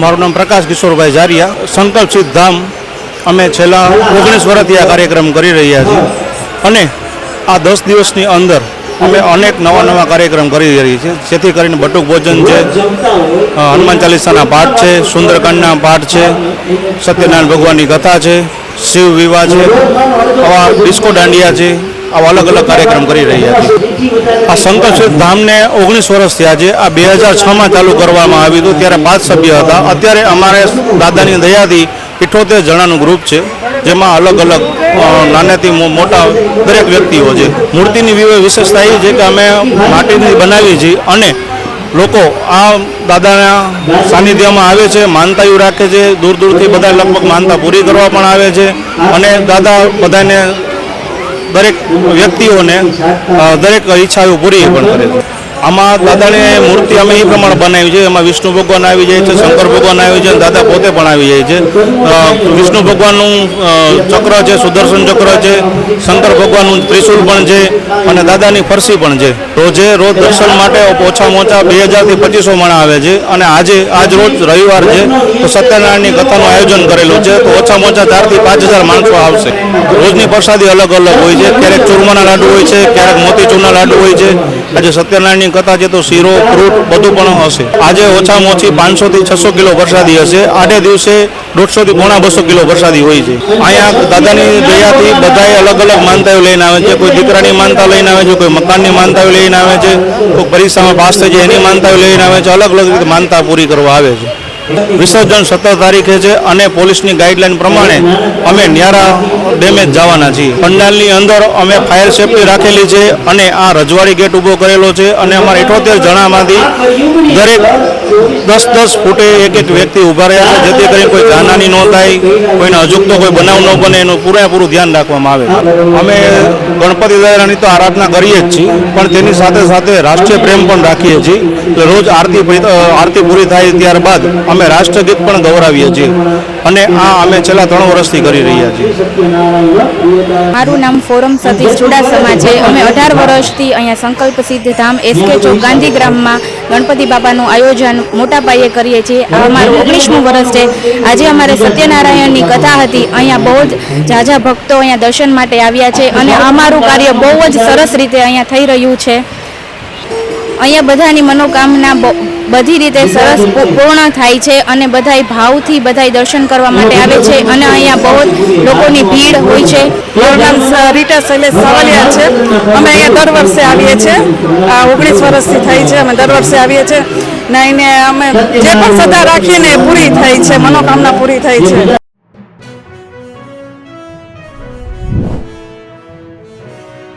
મારું નામ પ્રકાશ કિશોરભાઈ જારિયા. સંકલ્પ સિદ્ધ ધામ. અમે છેલ્લા ઓગણીસ વર્ષથી આ કાર્યક્રમ કરી રહ્યા છીએ. અને આ દસ દિવસની અંદર અમે અનેક નવા નવા કાર્યક્રમ કરી રહ્યા છીએ. જેથી કરીને બટુક ભોજન છે હનુમાન ચાલીસાના પાઠ છે, સુંદરકાંડના પાઠ છે, સત્યનારાયણ ભગવાનની કથા છે, શિવ વિવાહ છે આવા ડિસ્કો દાંડિયા છે આવા અલગ અલગ કાર્યક્રમ કરી રહ્યા છીએ આ સંકલ્પ ધામને ઓગણીસ વર્ષ થયા છે. આ બે હજાર છમાં ચાલુ કરવામાં આવ્યું હતું. ત્યારે પાંચ સભ્ય હતા. અત્યારે અમારે દાદાની દયાથી ઇઠોતેર જણાનું ગ્રુપ છે, જેમાં અલગ અલગ નાનેથી મોટા દરેક વ્યક્તિઓ છે. મૂર્તિની વિશેષતા એ છે કે અમે માટીની બનાવી છીએ અને લોકો આ દાદાના સાનિધ્યમાં આવે છે, માનતાયું રાખે છે. દૂર દૂરથી બધા લગભગ માનતા પૂરી કરવા પણ આવે છે. અને દાદા બધાને દરેક વ્યક્તિઓને દરેક ઈચ્છાઓ પૂરી પણ કરે છે આમાં દાદાની મૂર્તિ અમે એ પ્રમાણે બનાવી છે. એમાં વિષ્ણુ ભગવાન આવી જાય છે, શંકર ભગવાન આવી છે દાદા પોતે પણ આવી જાય છે. વિષ્ણુ ભગવાનનું ચક્ર છે, સુદર્શન ચક્ર છે, શંકર ભગવાનનું ત્રિશુલ પણ છે, અને દાદાની ફરસી પણ છે. રોજે રોજ દર્શન માટે ઓછામાં ઓછા બે હજારથી પચીસો માણા આવે છે. અને આજે, આજ રોજ રવિવાર છે, તો સત્યનારાયણની કથાનું આયોજન કરેલું છે, તો ઓછામાં ઓછા ચારથી પાંચ હજાર માણસો આવશે. રોજની પ્રસાદી અલગ અલગ હોય છે. ક્યારેક ચૂરમાના લાડુ હોય છે, ક્યારેક મોતીચૂરના લાડુ હોય છે. આજે સત્યનારાયણની કથા છે તો શીરો, ફ્રૂટ બધું પણ હશે. આજે ઓછામાં ઓછી પાંચસો થી છસો કિલો વરસાદી હશે. આઠે દિવસે દોઢસો થી પોણા બસો કિલો વરસાદી હોય છે. અહીંયા દાદાની દયાથી બધાએ અલગ અલગ માનતાઓ લઈને આવે છે. કોઈ દીકરાની માનતા લઈને આવે છે, કોઈ મકાનની માનતાઓ લઈને આવે છે. કોઈ પરીક્ષામાં પાસ થઈ જાય એની માનતાઓ લઈને આવે છે. અલગ અલગ રીતે માનતા પૂરી કરવા આવે છે. વિસર્જન સત્તર તારીખે છે અને પોલીસની ગાઈડલાઈન પ્રમાણે અમે ન્યારા ડેમે જ જવાના છીએ. પંડાલની અંદર અમે ફાયર સેફટી રાખેલી છે અને આ રજવાડી ગેટ ઊભો કરેલો છે અને અમારા ઇઠોતેર જણામાંથી દરેક દસ દસ ફૂટે એક એક વ્યક્તિ ઊભા રહ્યા છે. જેથી કરીને કોઈ જાનહાની ન થાય, કોઈને અજુકતો કોઈ બનાવ ન બને, એનું પૂરેપૂરું ધ્યાન રાખવામાં આવે. અમે ગણપતિ દાદાની તો આરાધના કરીએ જ છીએ, પણ તેની સાથે સાથે રાષ્ટ્રીય પ્રેમ પણ રાખીએ છીએ. રોજ આરતી આરતી પૂરી થાય ત્યારબાદ અમે રાષ્ટ્રગીત પણ ગૌરાવીએ છીએ. અને આ અમે છેલ્લા ત્રણ વર્ષથી કરી રહ્યા છીએ. મારું નામ ફોરમ સતીશ ચુડાસમા છે. અમે અઢાર વર્ષથી અહીંયા સંકલ્પ સિદ્ધ ધામ એસકે ચોક ગાંધીગ્રામમાં ગણપતિ બાપાનું આયોજન મોટા પાયે કરીએ છીએ. આ અમારું ઓગણીસમું વર્ષ છે. આજે અમારે સત્યનારાયણની કથા હતી. અહીંયા બહુ જ ઝાઝા ભક્તો અહીંયા દર્શન માટે આવ્યા છે અને અમારું કાર્ય બહુ જ સરસ રીતે અહીંયા થઈ રહ્યું છે. અહીંયા બધાની મનોકામના બધી રીતે સરસ પૂર્ણ થાય છે અને બધાય ભાવથી બધાય દર્શન કરવા માટે આવે છે અને અહીંયા બહુ લોકોની ભીડ હોય છે. રીટા શૈલેષ સાવલિયા છે. અમે અહીંયા દર વર્ષે આવીએ છીએ આ ઓગણીસ વર્ષથી થઈ છે. અમે દર વર્ષે આવીએ છીએ ને અમે જે પણ શ્રદ્ધા રાખીએ ને એ પૂરી થાય છે. મનોકામના પૂરી થાય છે.